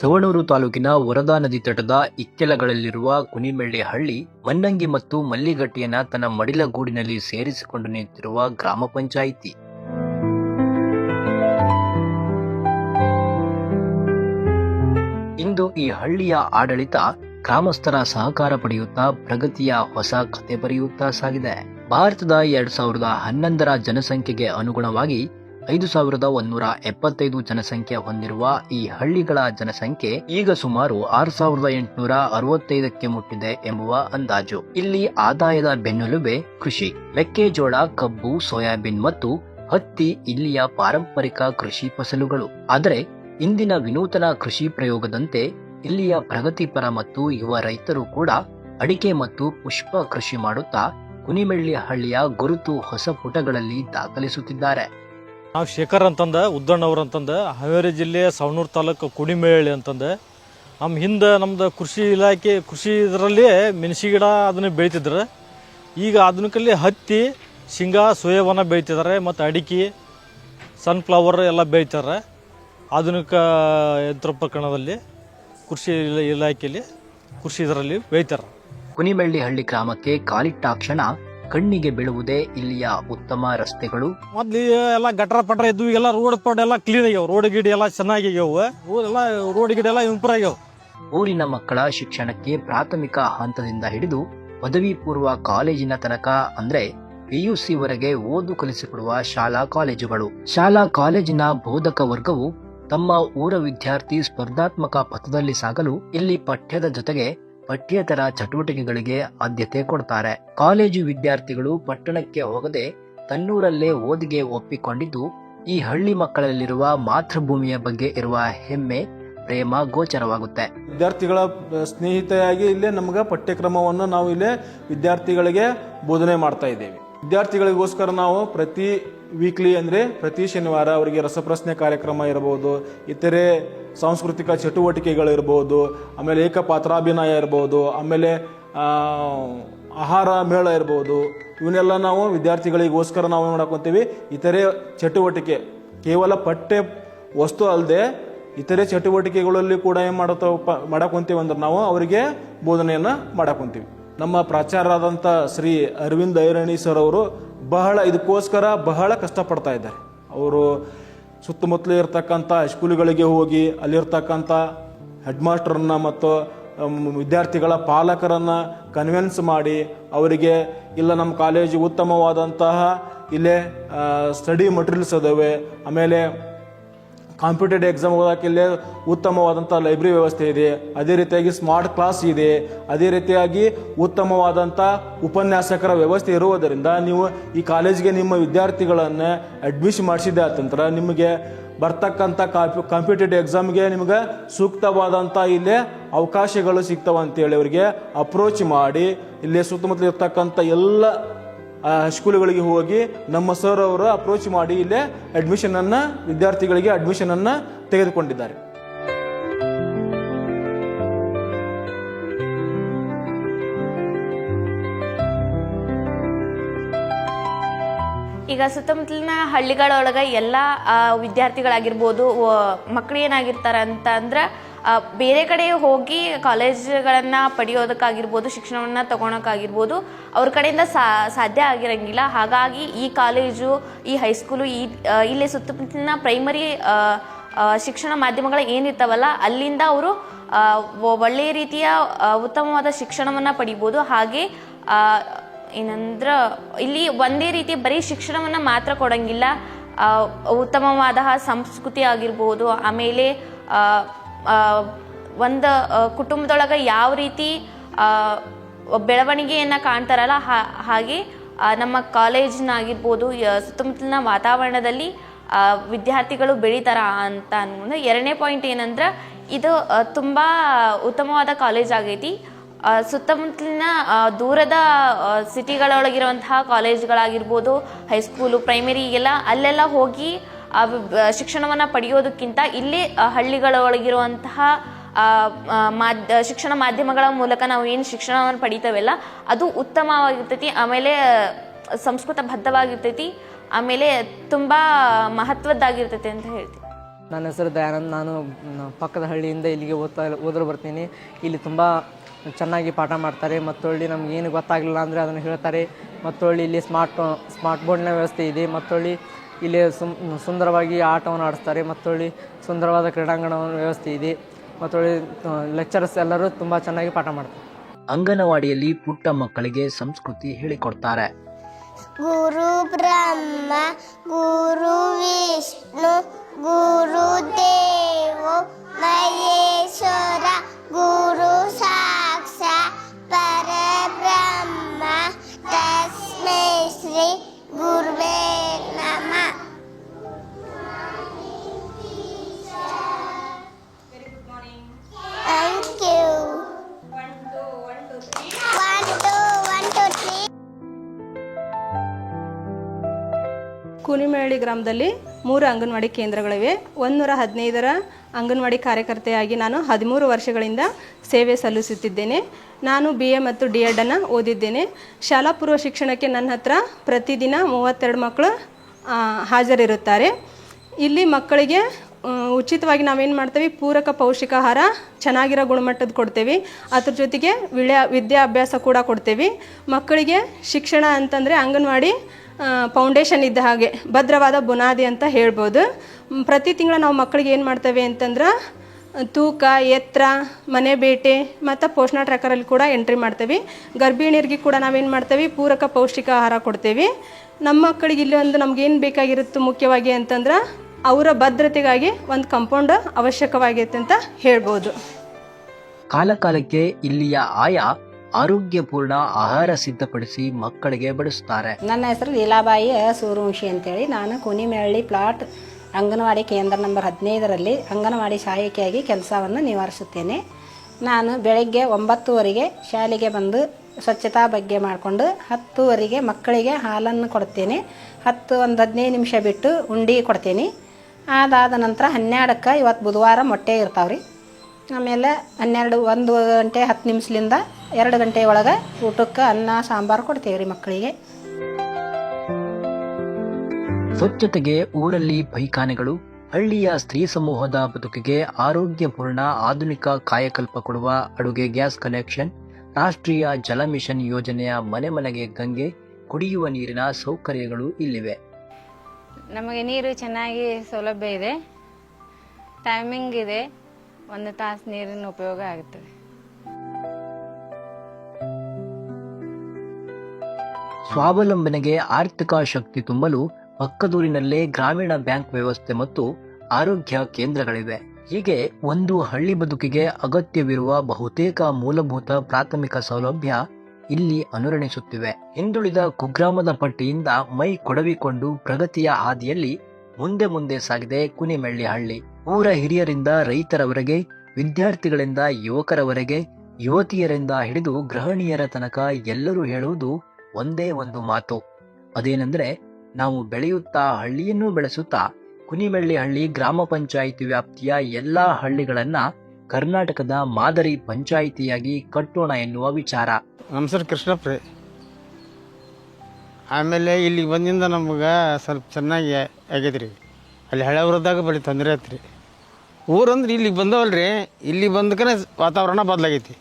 ಸವಣೂರು ತಾಲೂಕಿನ ವರದಾ ನದಿ ತಟದ ಇಕ್ಕೆಲಗಳಲ್ಲಿರುವ ಕುನಿಮೆಳ್ಳಿ ಹಳ್ಳಿ, ಮನ್ನಂಗಿ ಮತ್ತು ಮಲ್ಲಿಗಟ್ಟಿಯನ್ನ ತನ್ನ ಮಡಿಲಗೂಡಿನಲ್ಲಿ ಸೇರಿಸಿಕೊಂಡು ನಿಂತಿರುವ ಗ್ರಾಮ ಪಂಚಾಯಿತಿ. ಇಂದು ಈ ಹಳ್ಳಿಯ ಆಡಳಿತ ಗ್ರಾಮಸ್ಥರ ಸಹಕಾರ ಪಡೆಯುತ್ತಾ ಪ್ರಗತಿಯ ಹೊಸ ಕತೆ ಬರೆಯುತ್ತಾ ಸಾಗಿದೆ. ಭಾರತದ ಎರಡ್ ಸಾವಿರದ ಹನ್ನೊಂದರ ಜನಸಂಖ್ಯೆಗೆ ಅನುಗುಣವಾಗಿ ಐದು ಸಾವಿರದ ಒಂದೂರ ಎಪ್ಪತ್ತೈದು ಜನಸಂಖ್ಯೆ ಹೊಂದಿರುವ ಈ ಹಳ್ಳಿಗಳ ಜನಸಂಖ್ಯೆ ಈಗ ಸುಮಾರು ಆರು ಸಾವಿರದ ಎಂಟುನೂರ ಅರವತ್ತೈದಕ್ಕೆ ಮುಟ್ಟಿದೆ ಎಂಬುವ ಅಂದಾಜು. ಇಲ್ಲಿ ಆದಾಯದ ಬೆನ್ನೆಲುಬೆ ಕೃಷಿ, ಮೆಕ್ಕೆಜೋಳ, ಕಬ್ಬು, ಸೋಯಾಬೀನ್ ಮತ್ತು ಹತ್ತಿ ಇಲ್ಲಿಯ ಪಾರಂಪರಿಕ ಕೃಷಿ ಫಸಲುಗಳು. ಆದರೆ, ಇಂದಿನ ವಿನೂತನ ಕೃಷಿ ಪ್ರಯೋಗದಂತೆ ಇಲ್ಲಿಯ ಪ್ರಗತಿಪರ ಮತ್ತು ಯುವ ರೈತರು ಕೂಡ ಅಡಿಕೆ ಮತ್ತು ಪುಷ್ಪ ಕೃಷಿ ಮಾಡುತ್ತಾ ಕುನಿಮೆಳ್ಳಿ ಹಳ್ಳಿಯ ಗುರುತು ಹೊಸ ಪುಟಗಳಲ್ಲಿ ದಾಖಲಿಸುತ್ತಿದ್ದಾರೆ. ನಾವು ಶೇಖರ್ ಅಂತಂದ ಉದ್ದಣ್ಣವ್ರು ಅಂತಂದ, ಹಾವೇರಿ ಜಿಲ್ಲೆ ಸವಣೂರು ತಾಲೂಕು ಕುಡಿಮೇಳಿ ಅಂತಂದ. ನಮ್ಮ ಹಿಂದೆ ನಮ್ದು ಕೃಷಿ ಇಲಾಖೆ, ಕೃಷಿ ಇದರಲ್ಲಿ ಮೆಣಸಿ ಗಿಡ ಅದನ್ನು ಬೆಳೀತಿದ್ರು. ಈಗ ಆಧುನಿಕಲ್ಲಿ ಹತ್ತಿ, ಶೇಂಗಾ, ಸೋಯಾಬನ ಬೆಳೀತಿದ್ದಾರೆ ಮತ್ತು ಅಡಿಕೆ ಸನ್ಫ್ಲವರ್ ಎಲ್ಲ ಬೆಳೀತಾರೆ ಆಧುನಿಕ ಯಂತ್ರೋಪಕರಣದಲ್ಲಿ, ಕೃಷಿ ಇಲ- ಇಲಾಖೆಯಲ್ಲಿ ಕೃಷಿ ಇದರಲ್ಲಿ ಬೆಳೀತಾರೆ. ಕುನಿಮೆಳ್ಳಿ ಹಳ್ಳಿ ಗ್ರಾಮಕ್ಕೆ ಕಾಲಿಟ್ಟಾಕ್ಷಣ ಕಣ್ಣಿಗೆ ಬೀಳುವುದೇ ಇಲ್ಲಿಯ ಉತ್ತಮ ರಸ್ತೆಗಳು. ಮೊದ್ಲು ಎಲ್ಲ ಗಟ್ರ ಪಟ್ರ ಇದ್ವು ಎಲ್ಲ ರೋಡ್ ಪಡ್ ಎಲ್ಲ ಕ್ಲೀನ್ ಆಗ್ಯಾವ. ರೋಡ್ ಗಿಡ ಎಲ್ಲ ಚೆನ್ನಾಗಿ ಎಲ್ಲ ರೋಡ್ ಗಿಡ ಎಲ್ಲ ಇಂಪ್ರೂವ್ ಆಗ್ಯಾವ. ಊರಿನ ಮಕ್ಕಳ ಶಿಕ್ಷಣಕ್ಕೆ ಪ್ರಾಥಮಿಕ ಹಂತದಿಂದ ಹಿಡಿದು ಪದವಿ ಪೂರ್ವ ಕಾಲೇಜಿನ ತನಕ ಅಂದ್ರೆ ಪಿಯುಸಿ ವರೆಗೆ ಓದು ಕಲಿಸಿಕೊಡುವ ಶಾಲಾ ಕಾಲೇಜುಗಳು. ಶಾಲಾ ಕಾಲೇಜಿನ ಬೋಧಕ ವರ್ಗವು ತಮ್ಮ ಊರ ವಿದ್ಯಾರ್ಥಿ ಸ್ಪರ್ಧಾತ್ಮಕ ಪಥದಲ್ಲಿ ಸಾಗಲು ಇಲ್ಲಿ ಪಠ್ಯದ ಜೊತೆಗೆ ಪಠ್ಯೇತರ ಚಟುವಟಿಕೆಗಳಿಗೆ ಆದ್ಯತೆ ಕೊಡ್ತಾರೆ. ಕಾಲೇಜು ವಿದ್ಯಾರ್ಥಿಗಳು ಪಟ್ಟಣಕ್ಕೆ ಹೋಗದೆ ತನ್ನೂರಲ್ಲೇ ಓದಿಗೆ ಒಪ್ಪಿಕೊಂಡಿದ್ದು, ಈ ಹಳ್ಳಿ ಮಕ್ಕಳಲ್ಲಿರುವ ಮಾತೃಭೂಮಿಯ ಬಗ್ಗೆ ಇರುವ ಹೆಮ್ಮೆ, ಪ್ರೇಮ, ಗೋಚರವಾಗುತ್ತೆ. ವಿದ್ಯಾರ್ಥಿಗಳ ಸ್ನೇಹಿತೆಯಾಗಿ ಇಲ್ಲೇ ನಮ್ಗೆ ಪಠ್ಯಕ್ರಮವನ್ನು ನಾವು ಇಲ್ಲೇ ವಿದ್ಯಾರ್ಥಿಗಳಿಗೆ ಬೋಧನೆ ಮಾಡ್ತಾ ಇದ್ದೇವೆ. ವಿದ್ಯಾರ್ಥಿಗಳಿಗೋಸ್ಕರ ನಾವು ಪ್ರತಿ ವೀಕ್ಲಿ ಅಂದರೆ ಪ್ರತಿ ಶನಿವಾರ ಅವರಿಗೆ ರಸಪ್ರಶ್ನೆ ಕಾರ್ಯಕ್ರಮ ಇರಬಹುದು, ಇತರೆ ಸಾಂಸ್ಕೃತಿಕ ಚಟುವಟಿಕೆಗಳಿರ್ಬೋದು ಆಮೇಲೆ ಏಕಪಾತ್ರಾಭಿನಯ ಇರ್ಬೋದು ಆಮೇಲೆ ಆಹಾರ ಮೇಳ ಇರ್ಬೋದು ಇವನ್ನೆಲ್ಲ ನಾವು ವಿದ್ಯಾರ್ಥಿಗಳಿಗೋಸ್ಕರ ನಾವು ಏನು ಇತರೆ ಚಟುವಟಿಕೆ, ಕೇವಲ ಪಠ್ಯ ವಸ್ತು ಅಲ್ಲದೆ ಇತರೆ ಚಟುವಟಿಕೆಗಳಲ್ಲಿ ಕೂಡ ಏನು ಮಾಡತ್ತವಪ್ಪ ಮಾಡಕೊಂತೀವಿ ಅಂದ್ರೆ ನಾವು ಅವರಿಗೆ ಬೋಧನೆಯನ್ನು ಮಾಡಕೊಂತೀವಿ. ನಮ್ಮ ಪ್ರಾಚಾರ್ಯರಾದಂಥ ಶ್ರೀ ಅರವಿಂದ್ ಐರಣಿ ಸರ್ ಅವರು ಬಹಳ ಇದಕ್ಕೋಸ್ಕರ ಬಹಳ ಕಷ್ಟಪಡ್ತಾ ಇದ್ದಾರೆ. ಅವರು ಸುತ್ತಮುತ್ತಲೇ ಇರ್ತಕ್ಕಂಥ ಸ್ಕೂಲ್ಗಳಿಗೆ ಹೋಗಿ ಅಲ್ಲಿರ್ತಕ್ಕಂಥ ಹೆಡ್ ಮಾಸ್ಟರನ್ನು ಮತ್ತು ವಿದ್ಯಾರ್ಥಿಗಳ ಪಾಲಕರನ್ನು ಕನ್ವಿನ್ಸ್ ಮಾಡಿ ಅವರಿಗೆ ಇಲ್ಲ ನಮ್ಮ ಕಾಲೇಜು ಉತ್ತಮವಾದಂತಹ ಇಲ್ಲೇ ಸ್ಟಡಿ ಮಟೀರಿಯಲ್ಸ್ ಅದಾವೆ ಆಮೇಲೆ ಕಾಂಪಿಟೇಟಿವ್ ಎಕ್ಸಾಮ್ ಓದೋಕೆ ಇಲ್ಲೇ ಉತ್ತಮವಾದಂಥ ಲೈಬ್ರರಿ ವ್ಯವಸ್ಥೆ ಇದೆ. ಅದೇ ರೀತಿಯಾಗಿ ಸ್ಮಾರ್ಟ್ ಕ್ಲಾಸ್ ಇದೆ. ಅದೇ ರೀತಿಯಾಗಿ ಉತ್ತಮವಾದಂಥ ಉಪನ್ಯಾಸಕರ ವ್ಯವಸ್ಥೆ ಇರುವುದರಿಂದ ನೀವು ಈ ಕಾಲೇಜಿಗೆ ನಿಮ್ಮ ವಿದ್ಯಾರ್ಥಿಗಳನ್ನು ಅಡ್ಮಿಷನ್ ಮಾಡಿಸಿದ್ದೆ ಆತಂತ್ರ ನಿಮಗೆ ಬರ್ತಕ್ಕಂಥ ಕಾಂಪಿಟೇಟಿವ್ ಎಕ್ಸಾಮ್ಗೆ ನಿಮ್ಗೆ ಸೂಕ್ತವಾದಂಥ ಇಲ್ಲೇ ಅವಕಾಶಗಳು ಸಿಗ್ತಾವೆ ಅಂತೇಳಿ ಅವರಿಗೆ ಅಪ್ರೋಚ್ ಮಾಡಿ. ಇಲ್ಲೇ ಸುತ್ತಮುತ್ತಲಿರ್ತಕ್ಕಂಥ ಎಲ್ಲ ಸ್ಕೂಲ್ಗಳಿಗೆ ಹೋಗಿ ನಮ್ಮ ಸರ್ ಅವರು ಅಪ್ರೋಚ್ ಮಾಡಿ ಇಲ್ಲೇ ಅಡ್ಮಿಷನ್ ಅನ್ನ, ವಿದ್ಯಾರ್ಥಿಗಳಿಗೆ ಅಡ್ಮಿಷನ್ ಅನ್ನ ತೆಗೆದುಕೊಂಡಿದ್ದಾರೆ. ಈಗ ಸುತ್ತಮುತ್ತಲಿನ ಹಳ್ಳಿಗಳೊಳಗ ಎಲ್ಲ ವಿದ್ಯಾರ್ಥಿಗಳಾಗಿರ್ಬೋದು ಮಕ್ಳು ಏನಾಗಿರ್ತಾರ ಅಂತ ಅಂದ್ರೆ ಬೇರೆ ಕಡೆ ಹೋಗಿ ಕಾಲೇಜ್ಗಳನ್ನು ಪಡೆಯೋದಕ್ಕಾಗಿರ್ಬೋದು, ಶಿಕ್ಷಣವನ್ನು ತಗೊಳಕ್ಕಾಗಿರ್ಬೋದು, ಅವ್ರ ಕಡೆಯಿಂದ ಸಾಧ್ಯ ಆಗಿರಂಗಿಲ್ಲ. ಹಾಗಾಗಿ ಈ ಕಾಲೇಜು, ಈ ಹೈಸ್ಕೂಲು, ಈ ಇಲ್ಲಿ ಸುತ್ತಮುತ್ತಲಿನ ಪ್ರೈಮರಿ ಶಿಕ್ಷಣ ಮಾಧ್ಯಮಗಳು ಏನಿರ್ತಾವಲ್ಲ, ಅಲ್ಲಿಂದ ಅವರು ಒಳ್ಳೆಯ ರೀತಿಯ ಉತ್ತಮವಾದ ಶಿಕ್ಷಣವನ್ನು ಪಡಿಬೋದು. ಹಾಗೆ ಏನಂದ್ರೆ, ಇಲ್ಲಿ ಒಂದೇ ರೀತಿ ಬರೀ ಶಿಕ್ಷಣವನ್ನು ಮಾತ್ರ ಕೊಡಂಗಿಲ್ಲ. ಉತ್ತಮವಾದ ಸಂಸ್ಕೃತಿ ಆಗಿರ್ಬೋದು, ಆಮೇಲೆ ಒಂದು ಕುಟುಂಬದೊಳಗೆ ಯಾವ ರೀತಿ ಬೆಳವಣಿಗೆಯನ್ನು ಕಾಣ್ತಾರಲ್ಲ ಹಾಗೆ ನಮ್ಮ ಕಾಲೇಜಿನಾಗಿರ್ಬೋದು ಸುತ್ತಮುತ್ತಲಿನ ವಾತಾವರಣದಲ್ಲಿ ವಿದ್ಯಾರ್ಥಿಗಳು ಬೆಳೀತಾರ ಅಂತ ಅನ್ಕೊಂಡು ಎರಡನೇ ಪಾಯಿಂಟ್ ಏನಂದ್ರೆ, ಇದು ತುಂಬ ಉತ್ತಮವಾದ ಕಾಲೇಜ್ ಆಗೈತಿ. ಸುತ್ತಮುತ್ತಲಿನ ದೂರದ ಸಿಟಿಗಳೊಳಗಿರುವಂತಹ ಕಾಲೇಜ್ಗಳಾಗಿರ್ಬೋದು ಹೈಸ್ಕೂಲು ಪ್ರೈಮರಿ ಎಲ್ಲ ಅಲ್ಲೆಲ್ಲ ಹೋಗಿ ಶಿಕ್ಷಣವನ್ನ ಪಡೆಯೋದಕ್ಕಿಂತ ಇಲ್ಲಿ ಹಳ್ಳಿಗಳ ಆ, ಮಾಧ್ಯ ಶಿಕ್ಷಣ ಮಾಧ್ಯಮಗಳ ಮೂಲಕ ನಾವು ಏನು ಶಿಕ್ಷಣವನ್ನು ಪಡಿತೇವಲ್ಲ ಅದು ಉತ್ತಮವಾಗಿರ್ತೈತಿ ಆಮೇಲೆ ಸಂಸ್ಕೃತ ಬದ್ಧವಾಗಿರ್ತೈತಿ ಆಮೇಲೆ ತುಂಬ ಮಹತ್ವದ್ದಾಗಿರ್ತೈತಿ ಅಂತ ಹೇಳ್ತೀನಿ ನನ್ನ ಹೆಸರು ದಯಾನಂದ್ ನಾನು ಪಕ್ಕದ ಹಳ್ಳಿಯಿಂದ ಇಲ್ಲಿಗೆ ಓದ್ತಾ ಓದಲು ಬರ್ತೀನಿ. ಇಲ್ಲಿ ತುಂಬ ಚೆನ್ನಾಗಿ ಪಾಠ ಮಾಡ್ತಾರೆ ಮತ್ತೊಳ್ಳಿ ನಮ್ಗೆ ಏನು ಗೊತ್ತಾಗಲಿಲ್ಲ ಅಂದರೆ ಅದನ್ನು ಹೇಳ್ತಾರೆ. ಮತ್ತೊಳ್ಳಿ ಇಲ್ಲಿ ಸ್ಮಾರ್ಟ್ ಸ್ಮಾರ್ಟ್ ಬೋರ್ಡ್ನ ವ್ಯವಸ್ಥೆ ಇದೆ ಮತ್ತೊಳ್ಳಿ ಇಲ್ಲಿ ಸುಮ್ ಸುಂದರವಾಗಿ ಆಟವನ್ನು ಆಡಿಸ್ತಾರೆ. ಮತ್ತೊಳ್ಳಿ ಸುಂದರವಾದ ಕ್ರೀಡಾಂಗಣ ವ್ಯವಸ್ಥೆ ಇದೆ. ಮತ್ತೊಳ್ಳಿ ಲೆಕ್ಚರರ್ಸ್ ಎಲ್ಲರೂ ತುಂಬ ಚೆನ್ನಾಗಿ ಪಾಠ ಮಾಡ್ತಾರೆ. ಅಂಗನವಾಡಿಯಲ್ಲಿ ಪುಟ್ಟ ಮಕ್ಕಳಿಗೆ ಸಂಸ್ಕೃತಿ ಹೇಳಿಕೊಡ್ತಾರೆ. ಗುರು ಬ್ರಹ್ಮ ಗುರು ವಿಷ್ಣು ಗುರು ದೇವೋ. ಕೂನಿಮೇಳಿ ಗ್ರಾಮದಲ್ಲಿ ಮೂರು ಅಂಗನವಾಡಿ ಕೇಂದ್ರಗಳಿವೆ. ಒಂದೂರ ಹದಿನೈದರ ಅಂಗನವಾಡಿ ಕಾರ್ಯಕರ್ತೆಯಾಗಿ ನಾನು ಹದಿಮೂರು ವರ್ಷಗಳಿಂದ ಸೇವೆ ಸಲ್ಲಿಸುತ್ತಿದ್ದೇನೆ. ನಾನು ಬಿ ಎ ಮತ್ತು ಡಿ ಎಡನ್ನು ಓದಿದ್ದೇನೆ. ಶಾಲಾ ಪೂರ್ವ ಶಿಕ್ಷಣಕ್ಕೆ ನನ್ನ ಹತ್ರ ಪ್ರತಿದಿನ ಮೂವತ್ತೆರಡು ಮಕ್ಕಳು ಹಾಜರಿರುತ್ತಾರೆ. ಇಲ್ಲಿ ಮಕ್ಕಳಿಗೆ ಉಚಿತವಾಗಿ ನಾವೇನು ಮಾಡ್ತೀವಿ? ಪೂರಕ ಪೌಷ್ಟಿಕಾಹಾರ ಚೆನ್ನಾಗಿರೋ ಗುಣಮಟ್ಟದ ಕೊಡ್ತೇವೆ. ಅದ್ರ ಜೊತೆಗೆ ವಿಳ್ಯ, ವಿದ್ಯಾಭ್ಯಾಸ ಕೂಡ ಕೊಡ್ತೇವೆ. ಮಕ್ಕಳಿಗೆ ಶಿಕ್ಷಣ ಅಂತಂದರೆ ಅಂಗನವಾಡಿ ಫೌಂಡೇಶನ್ ಇದ್ದ ಹಾಗೆ, ಭದ್ರವಾದ ಬುನಾದಿ ಅಂತ ಹೇಳ್ಬೋದು. ಪ್ರತಿ ತಿಂಗಳು ನಾವು ಮಕ್ಕಳಿಗೆ ಏನು ಮಾಡ್ತೇವೆ ಅಂತಂದ್ರೆ, ತೂಕ, ಎತ್ತರ, ಮನೆ ಬೇಟೆ, ಮತ್ತು ಪೋಷಣ ಟ್ರ್ಯಾಕರಲ್ಲಿ ಕೂಡ ಎಂಟ್ರಿ ಮಾಡ್ತೇವೆ. ಗರ್ಭಿಣಿಯರಿಗೆ ಕೂಡ ನಾವೇನು ಮಾಡ್ತೇವೆ, ಪೂರಕ ಪೌಷ್ಟಿಕ ಆಹಾರ ಕೊಡ್ತೇವೆ. ನಮ್ಮ ಮಕ್ಕಳಿಗೆ ಇಲ್ಲಿ ಒಂದು ನಮ್ಗೇನು ಬೇಕಾಗಿರುತ್ತೆ ಮುಖ್ಯವಾಗಿ ಅಂತಂದ್ರೆ, ಅವರ ಭದ್ರತೆಗಾಗಿ ಒಂದು ಕಂಪೌಂಡ್ ಅವಶ್ಯಕವಾಗೈತೆ ಅಂತ ಹೇಳ್ಬೋದು. ಕಾಲಕಾಲಕ್ಕೆ ಇಲ್ಲಿಯ ಆಯಾ ಆರೋಗ್ಯಪೂರ್ಣ ಆಹಾರ ಸಿದ್ಧಪಡಿಸಿ ಮಕ್ಕಳಿಗೆ ಬಡಿಸುತ್ತಾರೆ ನನ್ನ ಹೆಸರು ಲೀಲಾಬಾಯಿ ಸೂರ್ಯವಂಶಿ ಅಂತೇಳಿ. ನಾನು ಕುನಿಮೆಹಳ್ಳಿ ಪ್ಲಾಟ್ ಅಂಗನವಾಡಿ ಕೇಂದ್ರ ನಂಬರ್ ಹದಿನೈದರಲ್ಲಿ ಅಂಗನವಾಡಿ ಸಹಾಯಕಿಯಾಗಿ ಕೆಲಸವನ್ನು ನಿವಾರಿಸುತ್ತೇನೆ. ನಾನು ಬೆಳಗ್ಗೆ ಒಂಬತ್ತುವರೆಗೆ ಶಾಲೆಗೆ ಬಂದು ಸ್ವಚ್ಛತಾ ಬಗ್ಗೆ ಮಾಡಿಕೊಂಡು ಹತ್ತುವರೆಗೆ ಮಕ್ಕಳಿಗೆ ಹಾಲನ್ನು ಕೊಡ್ತೇನೆ. ಹತ್ತು ಒಂದು ಹದಿನೈದು ನಿಮಿಷ ಬಿಟ್ಟು ಉಂಡಿ ಕೊಡ್ತೀನಿ. ಅದಾದ ನಂತರ ಹನ್ನೆರಡಕ್ಕೆ ಇವತ್ತು ಬುಧವಾರ ಮೊಟ್ಟೆ ಇರ್ತಾವ್ರಿ. ಆಮೇಲೆ ಹನ್ನೆರಡು ಒಂದು ಗಂಟೆ ಹತ್ತು ನಿಮಿಷದಿಂದ ಎರಡು ಗಂಟೆ ಒಳಗೆ ಊಟಕ್ಕೆ ಅನ್ನ ಸಾಂಬಾರು ಕೊಡ್ತೇವೆ ರೀ ಮಕ್ಕಳಿಗೆ. ಸ್ವಚ್ಛತೆಗೆ ಊರಲ್ಲಿ ಪೈಖಾನೆಗಳು ಹಳ್ಳಿಯ ಸ್ತ್ರೀ ಸಮೂಹದ ಬದುಕಿಗೆ ಆರೋಗ್ಯಪೂರ್ಣ ಆಧುನಿಕ ಕಾಯಕಲ್ಪ ಕೊಡುವ ಅಡುಗೆ ಗ್ಯಾಸ್ ಕನೆಕ್ಷನ್ ರಾಷ್ಟ್ರೀಯ ಜಲ ಮಿಷನ್ ಯೋಜನೆಯ ಮನೆ ಮನೆಗೆ ಗಂಗೆ ಕುಡಿಯುವ ನೀರಿನ ಸೌಕರ್ಯಗಳು ಇಲ್ಲಿವೆ. ನಮಗೆ ನೀರು ಚೆನ್ನಾಗಿ ಸೌಲಭ್ಯ ಇದೆ. ಟೈಮಿಂಗ್ ಇದೆ. ಒಂದು ತಾಸು ನೀರಿನ ಉಪಯೋಗ ಆಗುತ್ತದೆ ಸ್ವಾವಲಂಬನೆಗೆ ಆರ್ಥಿಕ ಶಕ್ತಿ ತುಂಬಲು ಪಕ್ಕದೂರಿನಲ್ಲೇ ಗ್ರಾಮೀಣ ಬ್ಯಾಂಕ್ ವ್ಯವಸ್ಥೆ ಮತ್ತು ಆರೋಗ್ಯ ಕೇಂದ್ರಗಳಿವೆ. ಹೀಗೆ ಒಂದು ಹಳ್ಳಿ ಬದುಕಿಗೆ ಅಗತ್ಯವಿರುವ ಬಹುತೇಕ ಮೂಲಭೂತ ಪ್ರಾಥಮಿಕ ಸೌಲಭ್ಯ ಇಲ್ಲಿ ಅನುರಣಿಸುತ್ತಿವೆ. ಹಿಂದುಳಿದ ಕುಗ್ರಾಮದ ಪಟ್ಟಿಯಿಂದ ಮೈ ಕೊಡವಿಕೊಂಡು ಪ್ರಗತಿಯ ಹಾದಿಯಲ್ಲಿ ಮುಂದೆ ಮುಂದೆ ಸಾಗಿದೆ ಕುನಿಮೆಳ್ಳಿ ಹಳ್ಳಿ. ಊರ ಹಿರಿಯರಿಂದ, ರೈತರವರೆಗೆ, ವಿದ್ಯಾರ್ಥಿಗಳಿಂದ, ಯುವಕರವರೆಗೆ, ಯುವತಿಯರಿಂದ ಹಿಡಿದು ಗೃಹಿಣಿಯರ ತನಕ ಎಲ್ಲರೂ ಹೇಳುವುದು ಒಂದೇ ಒಂದು ಮಾತು. ಅದೇನೆಂದರೆ, ನಾವು ಬೆಳೆಯುತ್ತಾ ಹಳ್ಳಿಯನ್ನು ಬೆಳೆಸುತ್ತಾ ಕುನಿಮಳ್ಳಿ ಹಳ್ಳಿ ಗ್ರಾಮ ಪಂಚಾಯಿತಿ ವ್ಯಾಪ್ತಿಯ ಎಲ್ಲ ಹಳ್ಳಿಗಳನ್ನು ಕರ್ನಾಟಕದ ಮಾದರಿ ಪಂಚಾಯಿತಿಯಾಗಿ ಕಟ್ಟೋಣ ಎನ್ನುವ ವಿಚಾರ. ನಮಸ್ಕಾರ ಕೃಷ್ಣಪ್ಪ ಆಮೇಲೆ ಇಲ್ಲಿ ಬಂದಿಂದ ನಮಗೆ ಸ್ವಲ್ಪ ಚೆನ್ನಾಗಿ ಆಗೈತೆ ರೀ. ಅಲ್ಲಿ ಹಳೆ ಊರದಾಗ ಬರೀ ತೊಂದರೆ ಆಯ್ತು ರೀ. ಊರಂದ್ರೆ ಇಲ್ಲಿಗೆ ಬಂದವಲ್ಲ ರೀ ಇಲ್ಲಿ ಬಂದಕ್ಕೆ ವಾತಾವರಣ ಬದಲಾಗೈತಿ.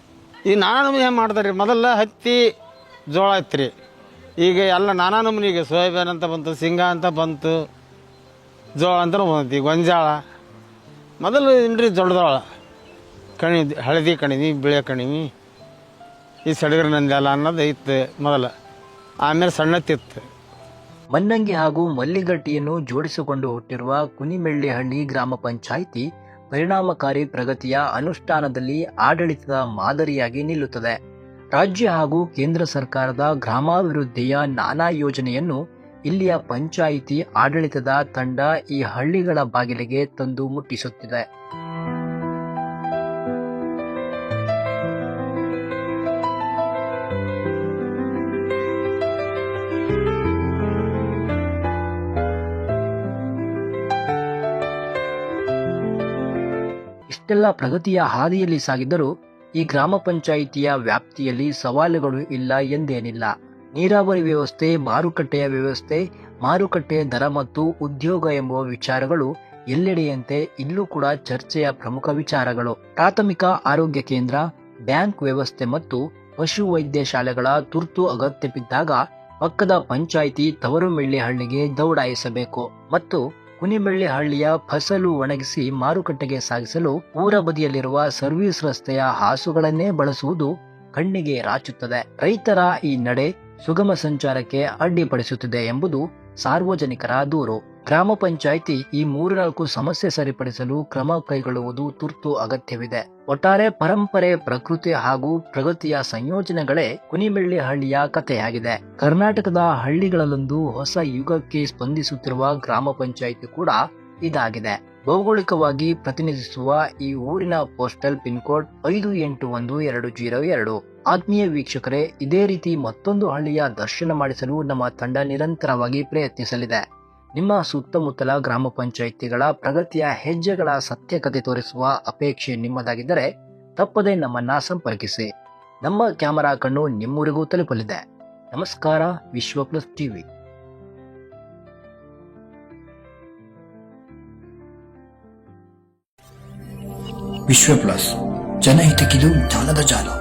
ಈಗ ನಾನಾ ನಮೂನಿ ಏನು ಮಾಡ್ತಾರೆ ರೀ, ಮೊದಲ ಹತ್ತಿ ಜೋಳ ಆಯ್ತು ರೀ. ಈಗ ಎಲ್ಲ ನಾನಾ ನಮೂನಿ ಈಗ ಸೋಯಾಬೀನ್ ಅಂತ ಬಂತು, ಶೇಂಗಾ ಅಂತ ಬಂತು, ಜೋಳ ಅಂತ ಬಂತು ಈಗ ಗೊಂಜಾಳ. ಮೊದಲು ಏನ್ರಿ ಜೋಳದೋಳ ಕಣಿ, ಹಳದಿ ಕಣಿವಿ, ಬಿಳಿ ಕಣಿವಿ, ಈ ಸಡಗರ ನಂದೆಲ್ಲ ಅನ್ನೋದು ಇತ್ತು ಮೊದಲು. ಆಮೇಲೆ ಸಣ್ಣತ್ತಿತ್ತು ಮನ್ನಂಗಿ ಹಾಗೂ ಮಲ್ಲಿಗಟ್ಟಿಯನ್ನು ಜೋಡಿಸಿಕೊಂಡು ಹುಟ್ಟಿರುವ ಕುನಿಮೆಳ್ಳಿಹಳ್ಳಿ ಗ್ರಾಮ ಪಂಚಾಯಿತಿ ಪರಿಣಾಮಕಾರಿ ಪ್ರಗತಿಯ ಅನುಷ್ಠಾನದಲ್ಲಿ ಆಡಳಿತದ ಮಾದರಿಯಾಗಿ ನಿಲ್ಲುತ್ತದೆ. ರಾಜ್ಯ ಹಾಗೂ ಕೇಂದ್ರ ಸರ್ಕಾರದ ಗ್ರಾಮಾಭಿವೃದ್ಧಿಯ ನಾನಾ ಯೋಜನೆಯನ್ನು ಇಲ್ಲಿಯ ಪಂಚಾಯಿತಿ ಆಡಳಿತದ ತಂಡ ಈ ಹಳ್ಳಿಗಳ ಬಾಗಿಲಿಗೆ ತಂದು ಮುಟ್ಟಿಸುತ್ತಿದೆ. ಇಷ್ಟೆಲ್ಲ ಪ್ರಗತಿಯ ಹಾದಿಯಲ್ಲಿ ಸಾಗಿದ್ದರೂ ಈ ಗ್ರಾಮ ಪಂಚಾಯಿತಿಯ ವ್ಯಾಪ್ತಿಯಲ್ಲಿ ಸವಾಲುಗಳು ಇಲ್ಲ ಎಂದೇನಿಲ್ಲ. ನೀರಾವರಿ ವ್ಯವಸ್ಥೆ, ಮಾರುಕಟ್ಟೆಯ ವ್ಯವಸ್ಥೆ, ಮಾರುಕಟ್ಟೆ ದರ ಮತ್ತು ಉದ್ಯೋಗ ಎಂಬುವ ವಿಚಾರಗಳು ಎಲ್ಲೆಡೆಯಂತೆ ಇಲ್ಲೂ ಕೂಡ ಚರ್ಚೆಯ ಪ್ರಮುಖ ವಿಚಾರಗಳು. ಪ್ರಾಥಮಿಕ ಆರೋಗ್ಯ ಕೇಂದ್ರ, ಬ್ಯಾಂಕ್ ವ್ಯವಸ್ಥೆ ಮತ್ತು ಪಶು ವೈದ್ಯ ಶಾಲೆಗಳ ತುರ್ತು ಅಗತ್ಯ ಬಿದ್ದಾಗ ಪಕ್ಕದ ಪಂಚಾಯಿತಿ ತವರುಮೆಳ್ಳಿಹಳ್ಳಿಗೆ ದೌಡಾಯಿಸಬೇಕು. ಮತ್ತು ಕುನಿಮೆಳ್ಳಿಹಳ್ಳಿಯ ಫಸಲು ಒಣಗಿಸಿ ಮಾರುಕಟ್ಟೆಗೆ ಸಾಗಿಸಲು ಊರ ಬದಿಯಲ್ಲಿರುವ ಸರ್ವಿಸ್ ರಸ್ತೆಯ ಹಾಸುಗಳನ್ನೇ ಬಳಸುವುದು ಕಣ್ಣಿಗೆ ರಾಚುತ್ತದೆ. ರೈತರ ಈ ನಡೆ ಸುಗಮ ಸಂಚಾರಕ್ಕೆ ಅಡ್ಡಿಪಡಿಸುತ್ತಿದೆ ಎಂಬುದು ಸಾರ್ವಜನಿಕರ ದೂರು. ಗ್ರಾಮ ಪಂಚಾಯಿತಿ ಈ ಮೂರ್ನಾಲ್ಕು ಸಮಸ್ಯೆ ಸರಿಪಡಿಸಲು ಕ್ರಮ ಕೈಗೊಳ್ಳುವುದು ತುರ್ತು ಅಗತ್ಯವಿದೆ. ಒಟ್ಟಾರೆ ಪರಂಪರೆ, ಪ್ರಕೃತಿ ಹಾಗೂ ಪ್ರಗತಿಯ ಸಂಯೋಜನೆಗಳೇ ಕುನಿಮೆಳ್ಳಿ ಹಳ್ಳಿಯ ಕಥೆಯಾಗಿದೆ. ಕರ್ನಾಟಕದ ಹಳ್ಳಿಗಳಲ್ಲೊಂದು ಹೊಸ ಯುಗಕ್ಕೆ ಸ್ಪಂದಿಸುತ್ತಿರುವ ಗ್ರಾಮ ಪಂಚಾಯಿತಿ ಕೂಡ ಇದಾಗಿದೆ. ಭೌಗೋಳಿಕವಾಗಿ ಪ್ರತಿನಿಧಿಸುವ ಈ ಊರಿನ ಪೋಸ್ಟಲ್ ಪಿನ್ ಕೋಡ್ ಐದು ಎಂಟು ಒಂದು ಎರಡು ಜೀರೋ ಎರಡು. ಆತ್ಮೀಯ ವೀಕ್ಷಕರೇ, ಇದೇ ರೀತಿ ಮತ್ತೊಂದು ಹಳ್ಳಿಯ ದರ್ಶನ ಮಾಡಿಸಲು ನಮ್ಮ ತಂಡ ನಿರಂತರವಾಗಿ ಪ್ರಯತ್ನಿಸಲಿದೆ. ನಿಮ್ಮ ಸುತ್ತಮುತ್ತಲ ಗ್ರಾಮ ಪಂಚಾಯಿತಿಗಳ ಪ್ರಗತಿಯ ಹೆಜ್ಜೆಗಳ ಸತ್ಯಕತೆ ತೋರಿಸುವ ಅಪೇಕ್ಷೆ ನಿಮ್ಮದಾಗಿದ್ದರೆ ತಪ್ಪದೆ ನಮ್ಮನ್ನ ಸಂಪರ್ಕಿಸಿ. ನಮ್ಮ ಕ್ಯಾಮರಾ ಕಣ್ಣು ನಿಮ್ಮೂರಿಗೂ ತಲುಪಲಿದೆ. ನಮಸ್ಕಾರ Vishwa plus TV. Vishwa plus ಜನಹಿತಕ್ಕಿದು ಜಾಲದ ಜಾಲ.